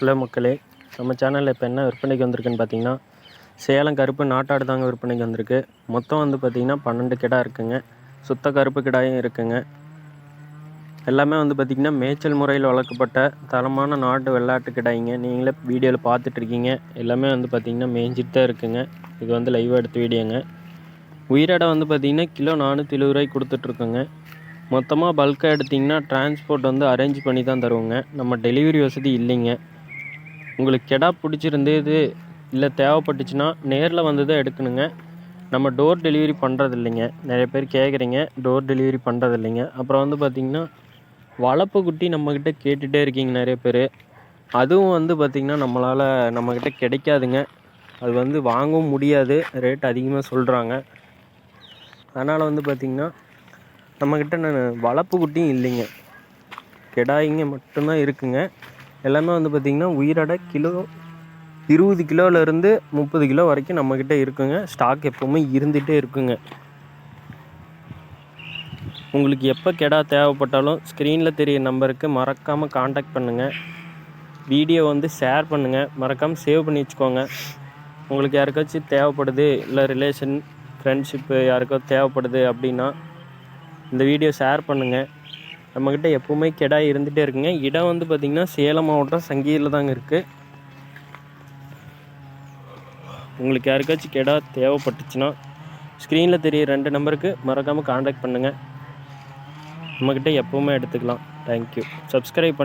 Hello மக்களே நம்ம சேனலில் இப்போ என்ன விற்பனைக்கு வந்திருக்குன்னு பார்த்தீங்கன்னா சேலம் கருப்பு நாட்டாடு தாங்க விற்பனைக்கு வந்திருக்கு. மொத்தம் வந்து பார்த்திங்கன்னா பன்னெண்டு கிடா இருக்குங்க. சுத்த கருப்பு கிடாயும் இருக்குங்க. எல்லாமே வந்து பார்த்திங்கன்னா மேய்ச்சல் முறையில் வளர்க்கப்பட்ட தரமான நாட்டு வெள்ளாட்டு கிடாய்ங்க. நீங்களே வீடியோவில் பார்த்துட்ருக்கீங்க எல்லாமே வந்து பார்த்திங்கன்னா மேய்ஞ்சிட்டு தான் இருக்குங்க. இது வந்து லைவாக எடுத்த வீடியோங்க உயிரடை வந்து பார்த்திங்கன்னா கிலோ நானூற்றி எழுபது ரூபாய்க்கு கொடுத்துட்ருக்கோங்க. மொத்தமாக பல்காக எடுத்திங்கன்னா டிரான்ஸ்போர்ட் வந்து அரேஞ்ச் பண்ணி தான் தருவோங்க. நம்ம டெலிவரி வசதி இல்லைங்க. உங்களுக்கு கெடா பிடிச்சிருந்தது இல்லை தேவைப்பட்டுச்சுன்னா நேரில் வந்து தான் எடுக்கணுங்க. நம்ம டோர் டெலிவரி பண்ணுறது இல்லைங்க நிறைய பேர் கேட்குறீங்க டோர் டெலிவரி பண்ணுறது இல்லைங்க அப்புறம் வந்து பார்த்திங்கன்னா வளர்ப்பு குட்டி நம்மக்கிட்ட கேட்டுகிட்டே இருக்கீங்க நிறைய பேர். அதுவும் வந்து பார்த்திங்கன்னா நம்மளால் நம்மக்கிட்ட கிடைக்காதுங்க. அது வந்து வாங்கவும் முடியாது. ரேட் அதிகமாக சொல்கிறாங்க அதனால் வந்து பார்த்திங்கன்னா நம்மக்கிட்ட நான் வளர்ப்பு குட்டியும் இல்லைங்க. கெடாயிங்க மட்டும்தான் இருக்குங்க. எல்லாமே வந்து பார்த்திங்கன்னா உயிரோட கிலோ இருபது கிலோவிலேருந்து முப்பது கிலோ வரைக்கும் நம்மக்கிட்ட இருக்குங்க. ஸ்டாக் எப்போவுமே இருந்துகிட்டே இருக்குங்க. உங்களுக்கு எப்போ கெடா தேவைப்பட்டாலும் ஸ்க்ரீனில் தெரிய நம்பருக்கு மறக்காமல் காண்டாக்ட் பண்ணுங்கள் வீடியோ வந்து ஷேர் பண்ணுங்கள் மறக்காமல் சேவ் பண்ணி வச்சுக்கோங்க. உங்களுக்கு யாருக்காச்சும் தேவைப்படுது இல்லை ரிலேஷன் ஃப்ரெண்ட்ஷிப்பு யாருக்கோ தேவைப்படுது அப்படின்னா இந்த வீடியோ ஷேர் பண்ணுங்கள் நம்மக்கிட்ட எப்போவுமே கெடா இருந்துகிட்டே இருக்குங்க. இடம் வந்து பார்த்திங்கன்னா சேலம் மாவட்டம் சங்கியில் தாங்க இருக்குது உங்களுக்கு யாருக்காச்சும் கெடா தேவைப்பட்டுச்சுன்னா ஸ்க்ரீனில் தெரிய ரெண்டு நம்பருக்கு மறக்காமல் காண்டாக்ட் பண்ணுங்கள் நம்மக்கிட்ட எப்போவுமே எடுத்துக்கலாம். Thank you subscribe